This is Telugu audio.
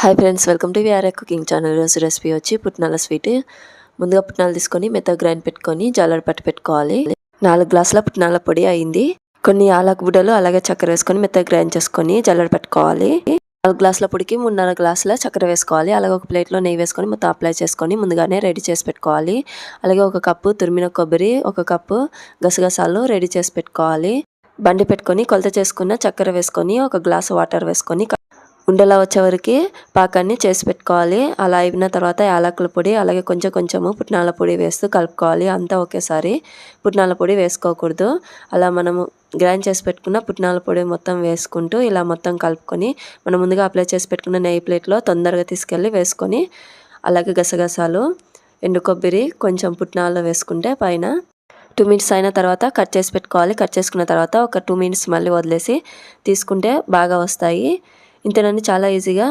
Hi friends welcome to VRA cooking channel రోజు రెసిపీ వచ్చి పుట్నాల స్వీట్ ముందుగా పుట్నాలు తీసుకొని మెత్తగా గ్రైండ్ పెట్టుకొని జాలర్ పట్టి పెట్టుకోవాలి. నాలుగు గ్లాసుల పుట్నాల పొడి అయింది. కొన్ని ఆలకు బుడ్డలు అలాగే చక్కెర వేసుకొని మెత్తగా గ్రైండ్ చేసుకొని జల్లడ పెట్టుకోవాలి. నాలుగు గ్లాసుల పొడికి మూడున్నర గ్లాసుల చక్కెర వేసుకోవాలి. అలాగే ఒక ప్లేట్లో నెయ్యి వేసుకొని మొత్తం అప్లై చేసుకొని ముందుగానే రెడీ చేసి పెట్టుకోవాలి. అలాగే ఒక కప్పు తురిమిన కొబ్బరి ఒక కప్పు గసగసాలు రెడీ చేసి పెట్టుకోవాలి. బండి పెట్టుకొని కొలత చేసుకున్న చక్కెర వేసుకొని ఒక గ్లాసు వాటర్ వేసుకొని ఉండలా వచ్చే వరకు పాకాన్ని చేసి పెట్టుకోవాలి. అలా అయిన తర్వాత యాలకుల పొడి అలాగే కొంచెం కొంచెము పుట్నాల పొడి వేస్తూ కలుపుకోవాలి. అంతా ఒకేసారి పుట్నాల పొడి వేసుకోకూడదు. అలా మనము గ్రైండ్ చేసి పెట్టుకున్న పుట్నాల పొడి మొత్తం వేసుకుంటూ ఇలా మొత్తం కలుపుకొని మనం ముందుగా అప్లై చేసి పెట్టుకున్న నెయ్యి ప్లేట్లో తొందరగా తీసుకెళ్ళి వేసుకొని అలాగే గసగసాలు ఎండు కొబ్బరి కొంచెం పుట్నాలు వేసుకుంటే పైన టూ మినిట్స్ అయిన తర్వాత కట్ చేసి పెట్టుకోవాలి. కట్ చేసుకున్న తర్వాత ఒక టూ మినిట్స్ మళ్ళీ వదిలేసి తీసుకుంటే బాగా వస్తాయి. ఇంతేనండి చాలా ఈజీగా.